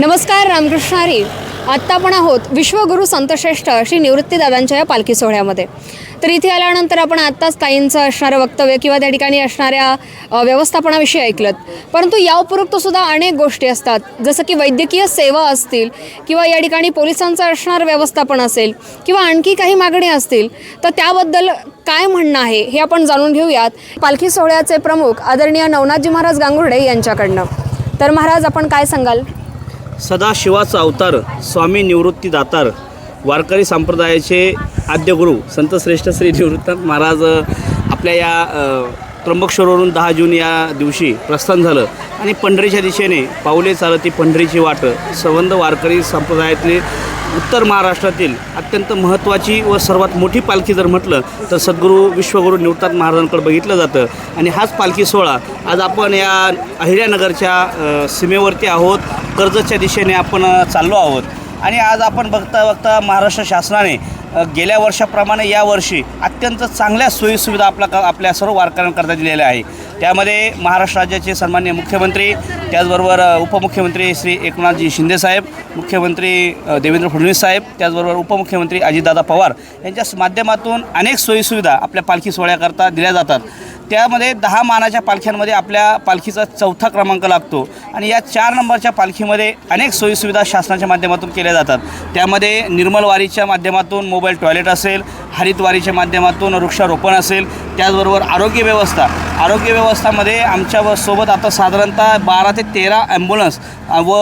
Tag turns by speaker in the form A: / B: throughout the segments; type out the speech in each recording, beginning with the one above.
A: नमस्कार रामकृष्ण हरी. आत्ता आपण आहोत विश्वगुरू संतश्रेष्ठ श्री निवृत्तीदादांच्या या पालखी सोहळ्यामध्ये. तर इथे आल्यानंतर आपण आत्ताच ताईंचं असणारं वक्तव्य किंवा त्या ठिकाणी असणाऱ्या व्यवस्थापनाविषयी ऐकलं परंतु या उपरोक्त सुद्धा अनेक गोष्टी असतात. जसं की वैद्यकीय सेवा असतील किंवा या ठिकाणी पोलिसांचं असणारं व्यवस्थापन असेल किंवा आणखी काही मागणी असतील तर त्याबद्दल काय म्हणणं आहे हे आपण जाणून घेऊयात. पालखी सोहळ्याचे प्रमुख आदरणीय नवनाथजी महाराज गांगुर्डे यांच्याकडनं. तर महाराज आपण काय सांगाल?
B: सदाशिवाचा अवतार स्वामी निवृत्ती दातार. वारकरी संप्रदायाचे आद्यगुरू संतश्रेष्ठ श्री निवृत्त महाराज आपल्या या त्र्यंबकेश्वरवरून दहा जून या दिवशी प्रस्थान झालं. आणि पंढरीच्या दिशेने पावले चालती पंढरीची वाट संबंध वारकरी संप्रदायातले उत्तर महाराष्ट्रातील अत्यंत महत्त्वाची व सर्वात मोठी पालखी जर म्हटलं तर सद्गुरू विश्वगुरू निवृत्तात महाराजांकडे बघितलं जातं. आणि हाच पालखी सोहळा आज आपण या अहिल्यानगरच्या सीमेवरती आहोत. कर्जतच्या दिशेने आपण चाललो आहोत. आणि आज आपण बघता बघता महाराष्ट्र शासनाने गेल्या वर्षाप्रमाणे यावर्षी अत्यंत चांगल्या सोयीसुविधा आपल्या आपल्या सर्व वारकऱ्यांकरता दिलेल्या आहे. त्यामध्ये महाराष्ट्र राज्याचे सन्मान्य मुख्यमंत्री त्याचबरोबर उपमुख्यमंत्री श्री एकनाथजी शिंदेसाहेब मुख्यमंत्री देवेंद्र फडणवीस साहेब त्याचबरोबर उपमुख्यमंत्री अजितदादा पवार यांच्या माध्यमातून अनेक सोयीसुविधा आपल्या पालखी सोहळ्याकरता दिल्या जातात. त्यामध्ये दहा मानाच्या पालख्यांमध्ये आपल्या पालखीचा चौथा क्रमांक लागतो. आणि या चार नंबरच्या पालखीमध्ये अनेक सोयीसुविधा शासनाच्या माध्यमातून केल्या जातात. त्यामध्ये निर्मल वारीच्या माध्यमातून मोबाईल टॉयलेट असेल हरितवारीच्या माध्यमातून वृक्षारोपण असेल त्याचबरोबर आरोग्य व्यवस्था. आरोग्य व्यवस्थामध्ये आमच्यासोबत आता साधारणतः बारा ते तेरा ॲम्ब्युलन्स व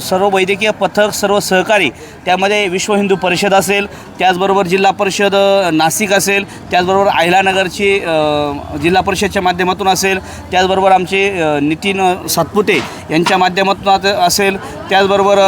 B: सर्व वैद्यकीय पथक सर्व सहकारी त्यामध्ये विश्व हिंदू परिषद असेल त्याचबरोबर जिल्हा परिषद नाशिक असेल त्याचबरोबर अहिलानगरची जिल्हा परिषदच्या माध्यमातून असेल त्याचबरोबर आमचे नितीन सातपुते यांच्या माध्यमातून आता असेल त्याचबरोबर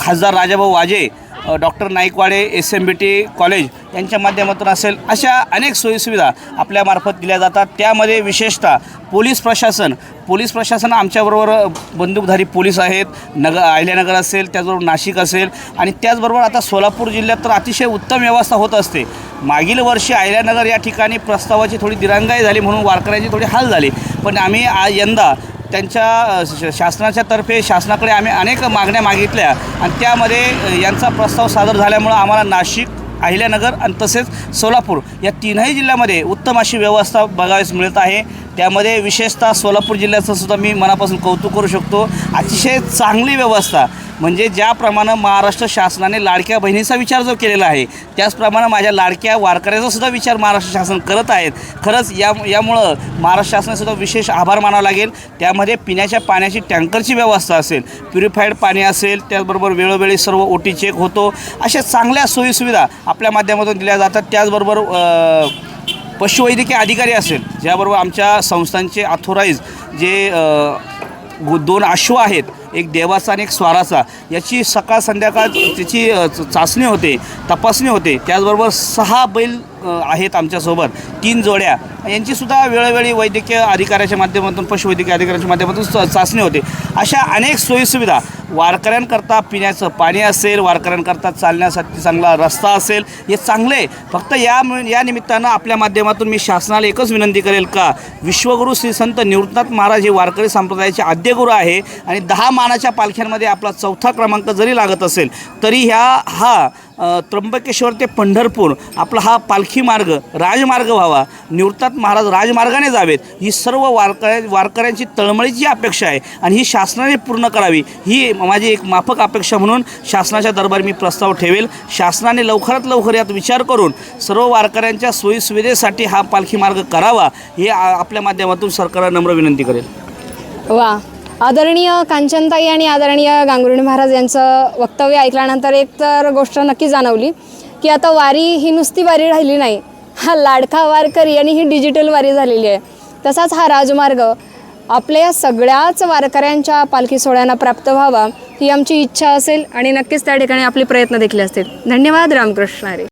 B: खासदार Rajabhau Waje doctor Naikwade S M B T college यांच्या माध्यमातून असेल अशा अनेक सोयीसुविधा आपल्यामार्फत दिल्या जातात. त्यामध्ये विशेषतः पोलीस प्रशासन पोलीस प्रशासन आमच्याबरोबर बंदूकधारी पोलीस आहेत नगर अहिल्यानगर असेल त्याचबरोबर नाशिक असेल आणि त्याचबरोबर आता सोलापूर जिल्ह्यात तर अतिशय उत्तम व्यवस्था होत असते. मागील वर्षी अहिल्यानगर या ठिकाणी प्रस्तावाची थोडी दिरंगाई झाली म्हणून वारकऱ्यांची थोडी हाल झाली. पण आम्ही आज यंदा त्यांच्या शासनाच्या तर्फे शासनाकडे आम्ही अनेक मागण्या मागितल्या आणि त्यामध्ये यांचा प्रस्ताव सादर झाल्यामुळं आम्हाला नाशिक अहिल्यानगर आणि तसेच सोलापूर या तीनही जिल्ह्यामध्ये उत्तम अशी व्यवस्था बघावीस मिळत आहे. त्यामध्ये विशेषतः सोलापूर जिल्ह्याचं सुद्धा मी मनापासून कौतुक करू शकतो. अतिशय चांगली व्यवस्था म्हणजे ज्याप्रमाणे महाराष्ट्र शासनाने लाडक्या बहिणीचा विचार जो केलेला आहे त्याचप्रमाणे माझ्या लाडक्या वारकऱ्याचा सुद्धा विचार महाराष्ट्र शासन करत आहेत. खरंच या यामुळं महाराष्ट्र शासनासुद्धा विशेष आभार मानावा लागेल. त्यामध्ये पिण्याच्या पाण्याची टँकरची व्यवस्था असेल प्युरिफाईड पाणी असेल त्याचबरोबर वेळोवेळी सर्व ओटी चेक होतो. अशा चांगल्या सोयीसुविधा आपल्या माध्यमातून दिल्या जातात. त्याचबरोबर पशुवैद्यकीय अधिकारी असेल ज्याबरोबर आमच्या संस्थांचे ऑथोराईज जे गु- दोन अश्व आहेत एक देवाचा आणि एक स्वाराचा. याची सकाळ संध्याकाळ त्याची च- चाचणी होते तपासणी होते. त्याचबरोबर सहा बैल आहेत आमच्यासोबत. तीन जोड्या. यांचीसुद्धा वेळोवेळी वैद्यकीय अधिकाऱ्याच्या माध्यमातून पशुवैद्यकीय अधिकाऱ्याच्या माध्यमातून चाचणी होते. अशा अनेक सोयीसुविधा. वारकऱ्यांकरता पिण्याचं पाणी असेल वारकऱ्यांकरता चालण्यासाठी चांगला रस्ता असेल हे चांगले. फक्त या या निमित्तानं आपल्या माध्यमातून मी शासनाला एकच विनंती करेल का विश्वगुरू श्री संत निवृत्तनाथ महाराज हे वारकरी संप्रदायाचे आद्यगुरू आहे आणि दहा मानाच्या पालख्यांमध्ये आपला चौथा क्रमांक जरी लागत असेल तरी ह्या हा त्र्यंबकेश्वर ते पंढरपूर आपला हा पालखी मार्ग राजमार्ग व्हावा. निवृत्तात महाराज राजमार्गाने जावेत. ही सर्व वारकऱ्या वारकऱ्यांची तळमळीची अपेक्षा आहे आणि ही शासनाने पूर्ण करावी ही माझी एक माफक अपेक्षा म्हणून शासनाच्या दरबारी मी प्रस्ताव ठेवेल. शासनाने लवकरात लवकर यात विचार करून सर्व वारकऱ्यांच्या सोयीसुविधेसाठी हा पालखी मार्ग करावा हे आपल्या माध्यमातून सरकारला नम्र विनंती करेल.
A: वा. आदरणीय कांचनताई आणि आदरणीय गांगुर्डी महाराज यांचं वक्तव्य ऐकल्यानंतर एक तर गोष्ट नक्की जाणवली की आता वारी ही नुसती वारी राहिली नाही हा लाडका वारकरी आणि ही डिजिटल वारी झालेली आहे. तसाच हा राजमार्ग आपल्या सगळ्याच वारकऱ्यांच्या पालखी सोहळ्यांना प्राप्त व्हावा ही आमची इच्छा असेल आणि नक्कीच त्या ठिकाणी आपले प्रयत्न देखील असतील. धन्यवाद रामकृष्ण हरी.